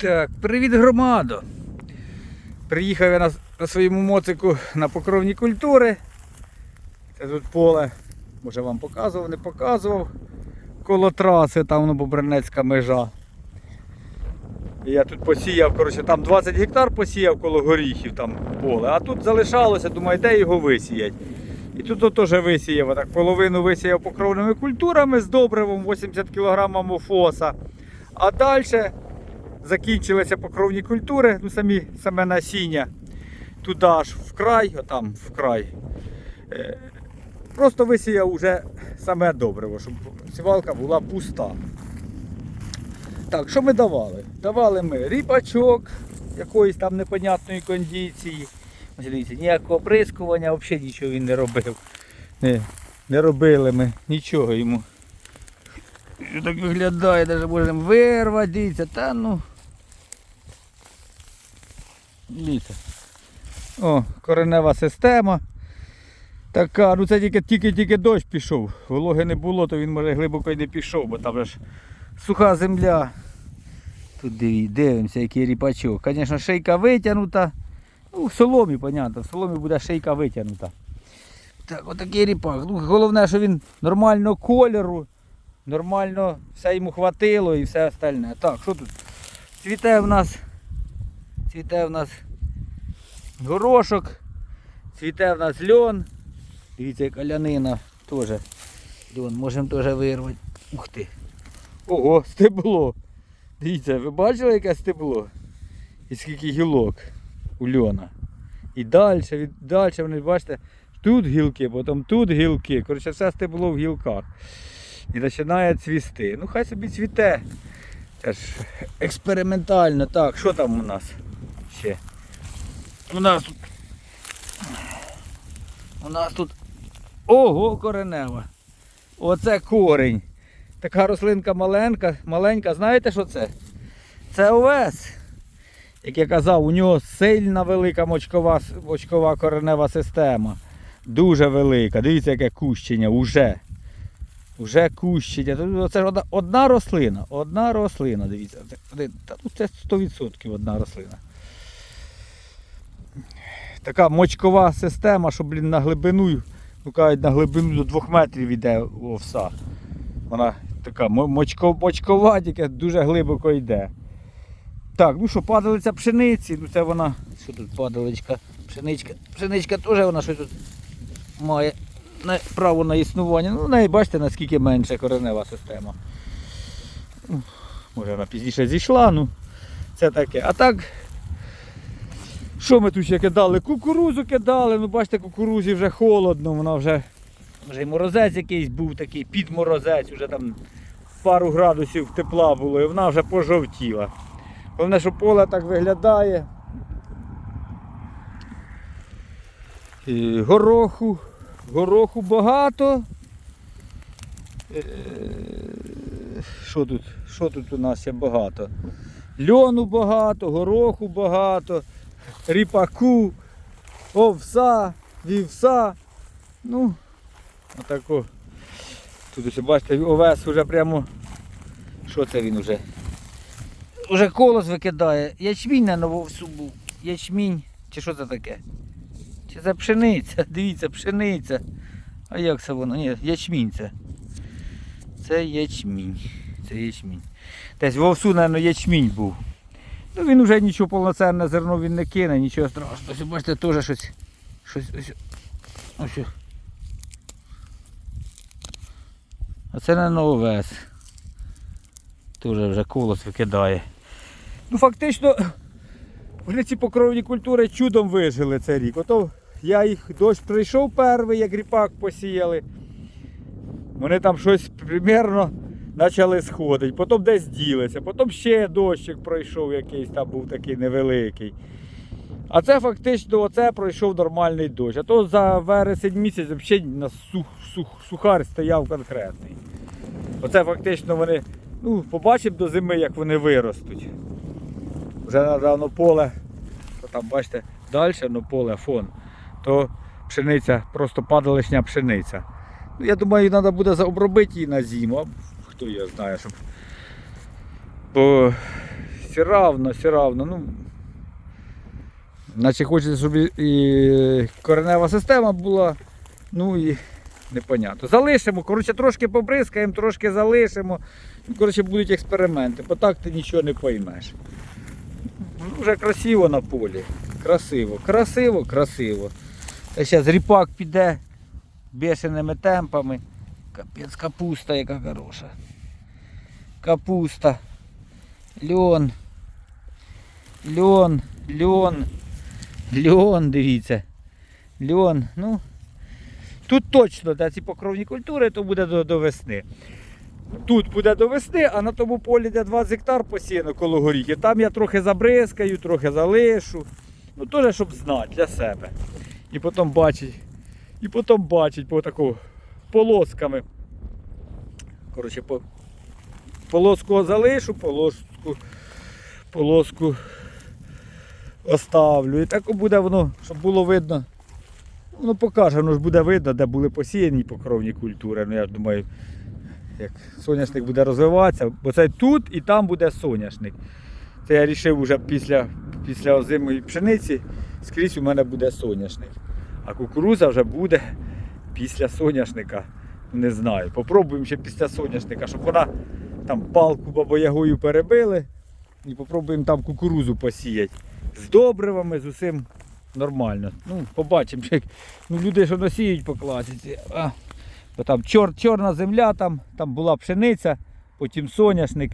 Так, привіт громадо. Приїхав я на, на своєму моцику на покровні культури. Це тут поле, може вам показував, не показував. Коло траси, там воно Бобринецька межа. Я тут посіяв, коротше, там 20 гектар посіяв коло горіхів там поле. А тут залишалося, думаю, де його висіять. І тут теж висіяв, так половину висіяв покровними культурами з добривом 80 кг мофоса. А далі закінчилися покровні культури, ну самі саме насіння. Туди аж вкрай, отам вкрай. Е, Просто висіяв уже саме добриво, щоб сівалка була пуста. Так, що ми давали? Давали ми ріпачок якоїсь там непонятної кондиції. Дивіться, ніякого оприскування, взагалі нічого він не робив. Не, не робили ми нічого йому. Так виглядає, навіть можемо вирвати, дивіться, та ну. Дивіться. О, коренева система. Така, ну це тільки тільки тільки дощ пішов. Вологи не було, то він може глибоко й не пішов, бо там ж суха земля. Тут дивимося, який ріпачок. Звісно, шийка витягнута. Ну, в соломі, понятно, в соломі буде шийка витягнута. Так, отакий ріпак. Ну, головне, що він нормального кольору, нормально все йому хватило і все остальне. Так, що тут? Цвіте в нас. Цвіте в нас горошок, цвіте в нас льон. Дивіться, яка лянина теж. Льон, можемо теж вирвати. Ух ти. Ого, стебло. Дивіться, ви бачили яке стебло? І скільки гілок у льона. І далі, далі вони, бачите, тут гілки, потім тут гілки. Коротше, все стебло в гілках. І починає цвісти. Ну хай собі цвіте. Це ж експериментально. Так, що там у нас ще? У нас тут. У нас тут. Ого, коренева. Оце корінь. Така рослинка маленька, маленька. Знаєте, що це? Це овес. Як я казав, у нього сильна велика мочкова, мочкова коренева система. Дуже велика. Дивіться, яке кущення уже. Уже кущення. Це ж одна, одна рослина. Одна рослина, дивіться. Та тут це 100% одна рослина. Така мочкова система, що, блін, на глибину, ну кажуть, на глибину до 2 метрів йде овса. Вона така мочко, мочкова, тільки дуже глибоко йде. Так, ну що, падалиця пшениці, ну це вона. Що тут падаличка? Пшеничка. Пшеничка теж вона щось тут має право на існування. Ну, в неї бачите, наскільки менша коренева система. Може вона пізніше зійшла, ну це таке. А так, що ми тут ще кидали? Кукурузу кидали, ну бачите, кукурузі вже холодно, вона вже, вже й морозець якийсь був такий, підморозець, вже там пару градусів тепла було і вона вже пожовтіла. Головне, що поле так виглядає. І гороху, гороху багато. Е, Що тут? Що тут у нас є багато? Льону багато, гороху багато, ріпаку, овса, вівса. Ну, отако. Тут ось бачите, овес вже прямо. Що це він уже? Уже колос викидає. Ячмінь на нововсу був. Ячмінь. Чи що це таке? Чи це пшениця? Дивіться, пшениця. А як це воно? Ні, ячмінь це. Це ячмінь. Це ячмінь. Десь вовсу, мабуть, ячмінь був. Ну він вже нічого повноцінне зерно він не кине, нічого страшного. Ось бачите, теж щось. Щось ось. Ось. А це не овес. Теж вже колос викидає. Ну фактично, вони ці покровні культури чудом вижили цей рік. Ото я їх дощ прийшов перший, як ріпак посіяли. Вони там щось примерно почали сходити, потім десь ділися, потім ще дощик пройшов якийсь там був такий невеликий. А це фактично оце пройшов нормальний дощ. А то за вересень місяць взагалі на сух, сух, сухар стояв конкретний. Оце фактично вони, ну, побачимо до зими, як вони виростуть. Вже надавно поле, то там бачите, далі ну, поле, фон, то пшениця, просто падалишня пшениця. Ну, я думаю, треба буде обробити її на зиму, хто його знає, щоб. Бо все равно, все равно. Ну, наче хочеться, щоб і- коренева система була. Ну і непонятно. Залишимо, коротше, трошки побризкаємо, трошки залишимо. Коротше, будуть експерименти, бо так ти нічого не поймеш. Ну, Вже красиво на полі. Красиво, красиво, красиво. Зараз ріпак піде бешеними темпами. Капець, капуста яка хороша. Капуста. Льон. Льон, льон. Льон, дивіться. Льон. Ну. Тут точно та ці покровні культури, то буде до, до весни. Тут буде до весни, а на тому полі, де 20 гектар посіяно коло горіхи, там я трохи забризкаю, трохи залишу. Ну теж, щоб знати для себе. І потім бачить. І потім бачить по таку полосками. Коротше, по, полоску залишу, полоску, полоску оставлю. І так буде воно, щоб було видно. Воно покаже, воно ж буде видно, де були посіяні покровні культури. Ну я думаю, як соняшник буде розвиватися, бо це тут і там буде соняшник. Це я вирішив вже після, після озимої пшениці, скрізь у мене буде соняшник. А кукуруза вже буде після соняшника. Не знаю. Попробуємо ще після соняшника, щоб вона там палку бабоягою перебили. І попробуємо там кукурузу посіяти. З добривами, з усім нормально. Ну, побачимо. Ну, люди що насіють по класиці. А, бо там чор, чорна земля, там, там була пшениця, потім соняшник,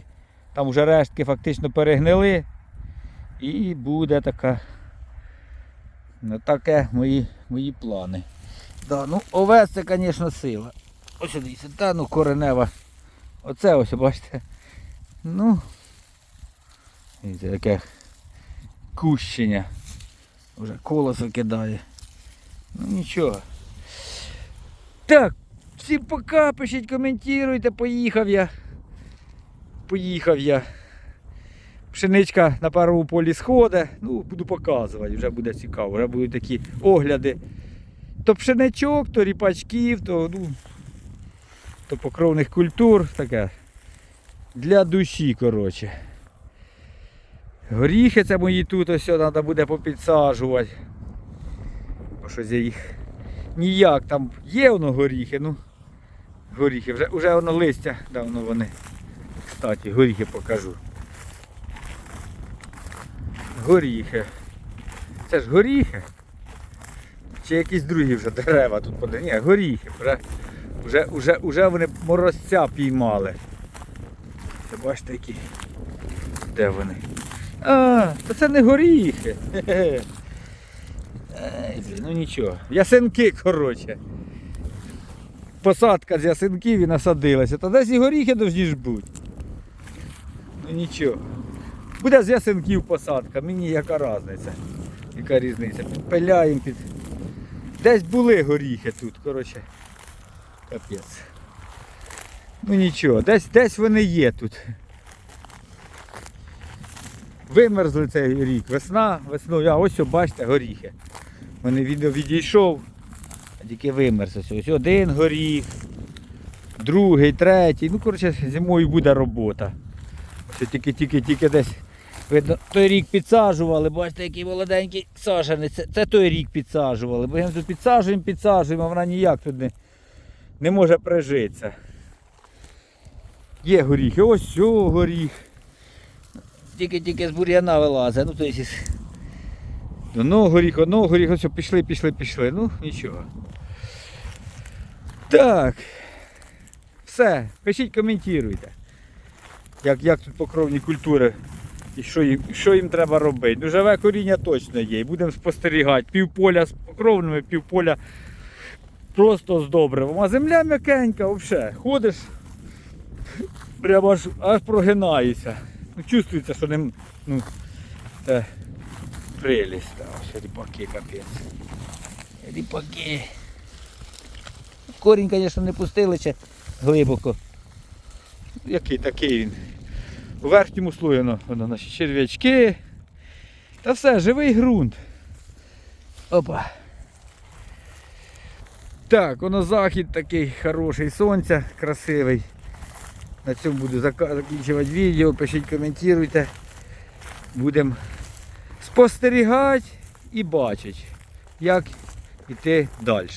там вже рештки фактично перегнили. І буде така. Ну, таке мої, мої плани. Да, ну, овес це, звісно, сила. Ось дивіться, та ну коренева. Оце ось, бачите. Ну. Дивіться, таке кущення. Вже колесо кидає. Ну нічого. Так, всім пока, пишіть, коментуйте, поїхав я. Поїхав я. Пшеничка на першому полі сходить. Ну, буду показувати, вже буде цікаво. Вже будуть такі огляди. То пшеничок, то ріпачків, то, ну, то покровних культур. Таке. Для душі, коротше. Горіхи це мої тут ось треба буде попідсаджувати. Бо щось я їх ніяк там є воно горіхи, ну горіхи, вже, вже воно листя давно вони. Кстати, горіхи покажу. Горіхи. Це ж горіхи. Чи якісь другі вже дерева тут поди. Ні, горіхи. Вже, вже, вже, вже вони морозця піймали. Це бачите які. Де вони? А, то це не горіхи. Ай, ну нічого. Ясенки, коротше. Посадка з ясенків і насадилася. Та десь і горіхи повинні ж бути. Ну нічого. Буде з ясенків посадка, мені яка різниця. Яка різниця? Підпиляємо під. Десь були горіхи тут, коротше. Капець. Ну нічого, десь, десь вони є тут. Вимерзли цей рік. Весна, весною, а ось бачите, горіхи. Відео відійшов, а тільки вимерз. Ось, один горіх, другий, третій. Ну, коротше, зимою буде робота. Ось тільки-тільки-тільки десь. Видно, той рік підсаджували, бачите, який молоденький сажений. Це, це той рік підсаджували. Бо ми тут підсаджуємо, підсаджуємо, а вона ніяк тут не, не може прижитися. Є горіхи, ось о, горіх. Тільки-тільки з бур'яна вилазить. Ну, то есть, із- Одного горіх, одного горіх, ось пішли, пішли, пішли. Ну, нічого. Так. Все, пишіть, коментуйте. Як, як тут покровні культури і що їм, що їм треба робити. Ну, живе коріння точно є. Будемо спостерігати. Півполя з покровними, півполя просто з добривом. А земля м'якенька, взагалі. Ходиш, прямо аж, аж прогинаєшся. Ну, чувствується, що ним, ну, це прелість. Ось ріпаки капець. Ріпаки. Корінь, звісно, не пустили ще глибоко. Який такий він. У верхньому слої воно, воно наші черв'ячки. Та все, живий ґрунт. Опа. Так, воно захід такий хороший, сонця красивий. На цьому буду закінчувати відео, пишіть, коментуйте. будемо спостерігати і бачити, як іти далі.